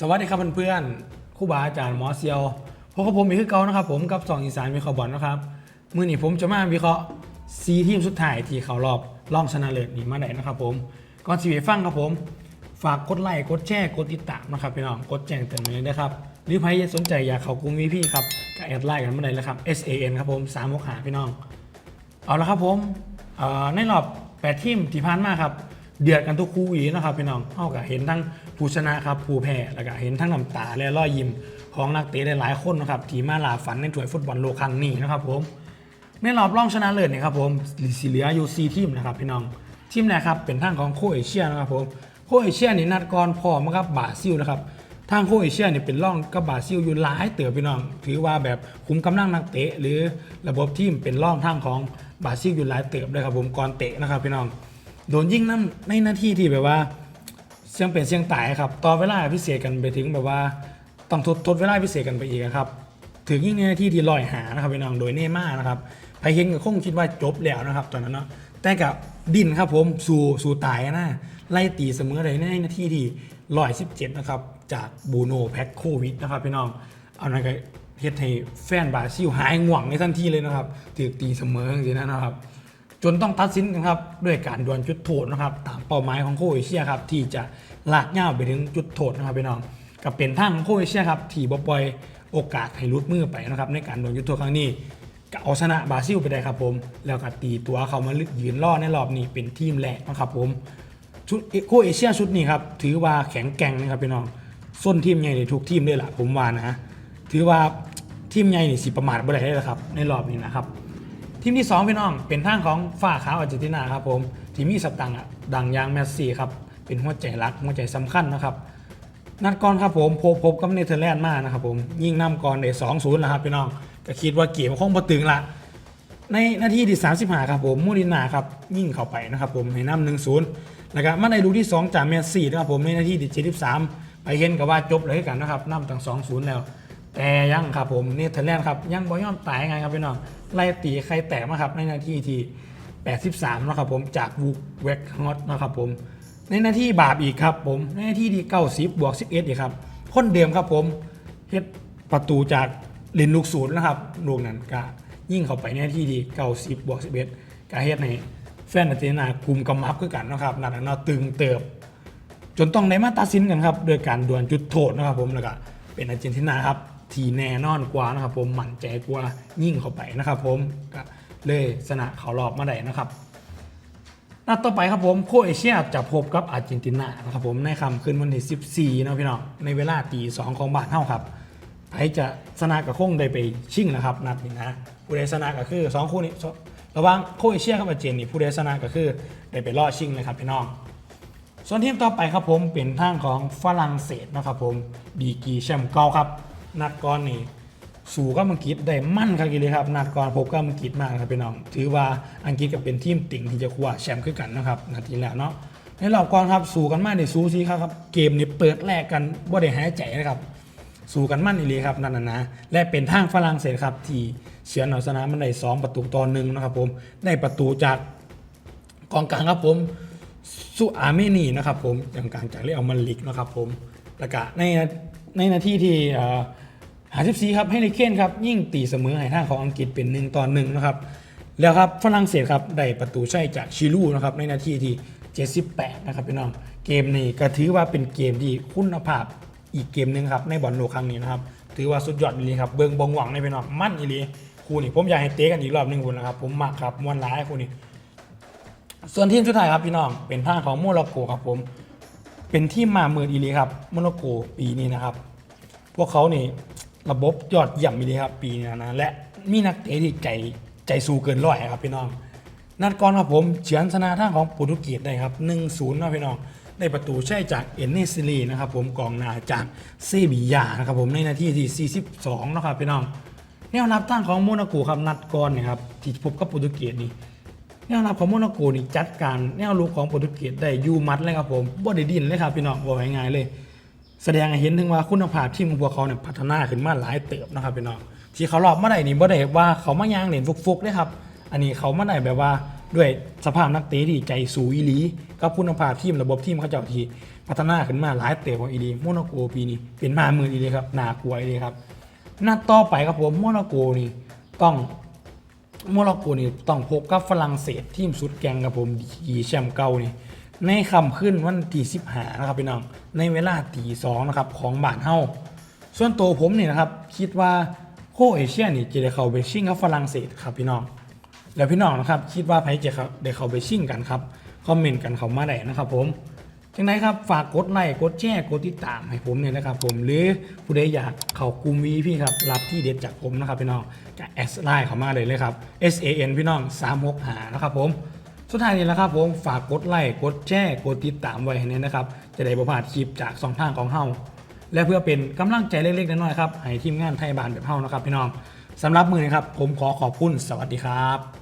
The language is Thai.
สวัสดีครับเพื่อนๆครู่บาอาจารย์หมอเซียวพบกับผมอีกคือเก่านะครับ ผมกับสองอีสานวิเคราะห์บอลนะครับมื่อนี้ผมจะมาวิเคราะห์ซีทีมสุดท้ายที่เขารอบรองชนะเลิศนี่มาได้นะครับ ผมก่อนสิไปฟังครับผม ฝากกดไลค์กดแชร์กดติดตามนะครับพี่น้องกดแจ้งเตือนเลยนะครับหรือใครสนใจอยากเข้ากลุ่มวีพี่ครับก็แอดไลน์กันมาได้เลยครับ S A N ครับผมสามหกหาพี่น้องเอาละครับผมอ่อในรอบ8ทีมที่ผ่านมาครับเดือดกันทุกคู่อีนะครับพี่น้องเอาก็เห็นทั้ง ผู้ชนะครับผู้แพ้แล้วก็เห็นทั้งน้ำตาและรอยยิ้มของนักเตะหลายๆคนนะครับที่มาลาฝันในถ้วยฟุตบอลโลกครั้งนี้นะครับผมในรอบรองชนะเลิศเนี่ยครับผมสีเหลืออยู่ซีทีมนะครับพี่น้องทีมแรกครับเป็นทางของโคเอเชียนะครับผมโคเอเชียนี่นัดก่อนพอมกับบาซิลนะครับทางโคเอเชียนี่เป็นร่องกับบาซิลอยู่หลายเต๋อพี่น้อง ถือว่าแบบคุมกำลังนักเตะ หรือระบบทีมเป็นร่องทางของบาซิลอยู่หลายเติบเลยครับผมก่อนเตะนะครับพี่น้องโดนยิงน้ำในหน้าที่ที่แบบว่า เสียงเป็นเสียงตายครับต่อเวลาพิเศษกันไปถึงแบบว่าต้องทดทดเวลาพิเศษกันไปอีกครับ ถึงยิ่งในที่ที่ลอยหานะครับพี่น้องโดยเนม่านะครับไพเฮงก็คงคิดว่าจบแล้วนะครับ ตอนนั้นเนาะแต่กับดินครับผมสู่สู่ตายนะไล่ตีเสมอเลยในนาที่ที่ลอยสิบเจ็ดนะครับจากบูโนแพ็คโควิดนะครับพี่น้องเอานั่นก็เฮ็ดให้แฟนบราซิลหายง่วงในทันทีเลยนะครับถือตีเสมอจริงๆนะครับ จนต้องตัดสินกันครับด้วยการดวลจุดโทษนะครับ ตามเป้าหมายของโคเอเชียครับที่จะลากย่าวไปถึงจุดโทษนะครับพี่น้องกับเป็นทางของโคเอเชียครับที่บ่ปล่อยโอกาสให้ลุดมือไปนะครับในการดวลจุดโทษครั้งนี้ก็เอาชนะบราซิลไปได้ครับผม แล้วก็ตีตัวเขามายืนล่อในรอบนี้เป็นทีมแรกนะครับผมชุดโคเอเชียชุดนี้ครับถือว่าแข็งแกร่งนะครับพี่น้องส้นทีมใหญ่ในทุกทีมเลยล่ะผมว่านะถือว่าทีมใหญ่นี่สิประมาทบ่ได้เลยละครับ ในรอบนี้นะครับ ทีมที่2พี่น้องเป็นทางของฝ้าขาวอาร์เจนตินาครับผมที่มีสตังค์ดังอยางแมสซี่ครับเป็นหัวใจรักหัวใจสำคัญนะครับนัดก่อนครับผมพบพบกับเนเธอร์แลนด์มานะครับผมยิงนำก่อนได้สองศูนย์แล้วครับพี่น้องก็คิดว่าเกมคงพอตึงละในนาทีที่35ครับผมมูรินาครับยิงเข้าไปนะครับผมให้นำหนึ่งศูนย์แล้วก็มาในลูกที่ 2จากเมสซี่นะครับผมในนาทีที่73ไปเห็นกับว่าจบเลยกันนะครับนำตั้งสองศูนย์แล้ว แต่ยังครับผมเนเธอร์แลนด์ครับยังบ่ยอมตายไงครับพี่น้อง ไล่ตีใครแตกมาครับในนาทีที่ 83นะครับผมจากวูกเวกฮอตนะครับผมในนาทีบาปอีกครับผมในนาทีที่90บวก11อีกครับคนเดิมครับผมเฮ็ดประตูจากเลนลูกศูนย์นะครับลูกนั้นก็ยิ่งเข้าไปในนาทีที่90บวก11ก็เฮ็ดในแฟนอาร์เจนตินากลุ่มกำมับคือกันนะครับนัดนั้นเนาะตึงเติบ จนต้องได้มาตัดสินกันครับโดยการดวลจุดโทษนะครับผมแล้วก็เป็นอาร์เจนตินาครับ ที่แน่นอนกว่านะครับผมหมั่นใจกว่ายิ่งเข้าไปนะครับผมก็เลยชนะเขารอบมาได้นะครับนัดต่อไปครับผมโคเอเชียจะพบกับอาร์เจนตินานะครับผมในคำคืนวันที่14นะพี่น้องในเวลาตีสองของบ้านเท่าครับใครจะชนะกับคงได้ไปชิงนะครับนัดนี้นะผู้ใดชนะก็คือสองคู่นี้ระหว่างโคเอเชียกับอาร์เจนนี่ผู้ใดชนะก็คือได้ไปรอดชิงเลยครับพี่น้องส่วนทีมต่อไปครับผมเป็นทางของฝรั่งเศสนะครับผมดีกีแชมป์เก่าครับ นัดก่อนนี่สู่กับอังกฤษได้มั่นครับกีเลยครับนัดก่อนพบกับอังกฤษมากครับพี่น้อง ถือว่าอังกฤษก็เป็นทีมติ่งที่จะคว้าแชมป์ขึ้นกันนะครับนาทีแล้วเนาะในรอบก่อนครับสู่กันมากในสู้ซีครับครับเกมนี้เปิดแรกกันว่าได้หายใจนะครับสู้กันมั่นอีหลีครับนั่นนะนะและเป็นทางฝรั่งเศสครับที่เฉือนเอาชนะมันได้สองประตูต่อหนึ่งนะครับผมได้ประตูจากกองกลางครับผมสุอาเมนีนะครับผมอย่างกลางจากเรียกเอามาลิกนะครับผมแล้วก็ใน ในนาทีที่หาสิบสีครับให้ลิเคนครับยิ่งตีเสมอให้ทาของอังกฤษเป็นหนึ่งต่อหนึ่งนะครับแล้วครับฝรั่งเศสครับได้ประตูใช่จากชิลูนะครับในนาทีที่ 78 นะครับพี่น้องเกมนี้ก็ถือว่าเป็นเกมที่คุณภาพอีกเกมหนึ่งครับในบอลโลกครั้งนี้นะครับถือว่าสุดยอดอีลีครับเบิงบองหวังในพี่น้องมั่นอีลีคู่นี้ผมอยากให้เตะกันอีกรอบหนึ่งคุณนะครับผมมักครับมวนร้ายคู่นี้ ส่วนทีมสุดท้ายครับพี่น้องเป็นท่าของโมร็อกโกครับผม เป็นทีมมาเมืออีหลีครับโมร็อกโกปีนี้นะครับ พวกเขานี่ระบบยอดเยี่ยมอีหลีครับปีนี้นะและมีนักเตะที่ใจใจสู้เกินร้อยครับพี่น้องนัดก่อนครับผมเฉือนชนะท่าของโปรตุเกสได้ครับ1-0นะพี่น้องได้ประตูใช่จากเอนเนซิลีนะครับผมกองหน้าจากเซบียานะครับผมในนาทีที่42นะครับพี่น้องแนวรับทางของโมนาโกครับนัดก่อนเนะครับที่พบกับโปรตุเกสนี่ แนวรับของโมนาโกนี่จัดการแนวลุกของโปรตุเกสได้ยูมัดเลยครับผมบ่ได้ดินเลยครับพี่น้องบอกง่ายๆเลย แสดงให้เห็นถึงว่าคุณภาพทีมของพวกเขาเนี่ยพัฒนาขึ้นมาหลายเติบนะครับพี่น้องที่เขารอบมาได้นี่บ่ได้ว่าเขามายางเหรียญฟุกๆเลยครับอันนี้เขามาได้แบบว่าด้วยสภาพนักเตะที่ใจสูอีลีกับคุณภาพทีมระบบทีมเขาเจ้าทีพัฒนาขึ้นมาหลายเตะของอีดีโมนาโกปีนี้เป็นมามืออีดีครับน่ากลัวอีดีครับนัดต่อไปครับผมโมนาโกนี่ต้อง โมร็อกโกนี่ต้องพบกับฝรั่งเศสทีมสุดแกงกับผมดีแชมป์เก่านี่ในคำขึ้นวันที่สิบหานะครับพี่น้องในเวลาตีสองนะครับของบ้านเฮาส่วนตัวผมนี่นะครับคิดว่าโคเอเชียนี่จะได้เข้าไปชิงกับฝรั่งเศสครับพี่น้องแล้วพี่น้องนะครับคิดว่าไพ่จะได้เข้าไปชิงกันครับคอมเมนต์กันเข้ามาได้นะครับผม จังไดครับฝากกดไลค์กดแชร์กดติดตามให้ผมเนี่ยนะครับ ผมหรือผู้ใดอยากเข้ากลุ่มวีพี่ครับรับที่เด็ดจากผมนะครับพี่น้องก็แอดไลน์เข้ามาเลยเลยครับ S A N พี่น้อง3 6หานะครับผมสุดท้ายนี้แล้วครับผมฝากกดไลค์กดแชร์กดติดตามไว้ให้แน่นะครับ จะได้บ่พลาดคลิปจากสองทางของเฮาและเพื่อเป็นกำลังใจเล็กๆน้อยๆครับให้ทีมงานไทยบานแบบเฮานะครับพี่น้องสำหรับมือนี้ครับผมขอขอบคุณสวัสดีครับ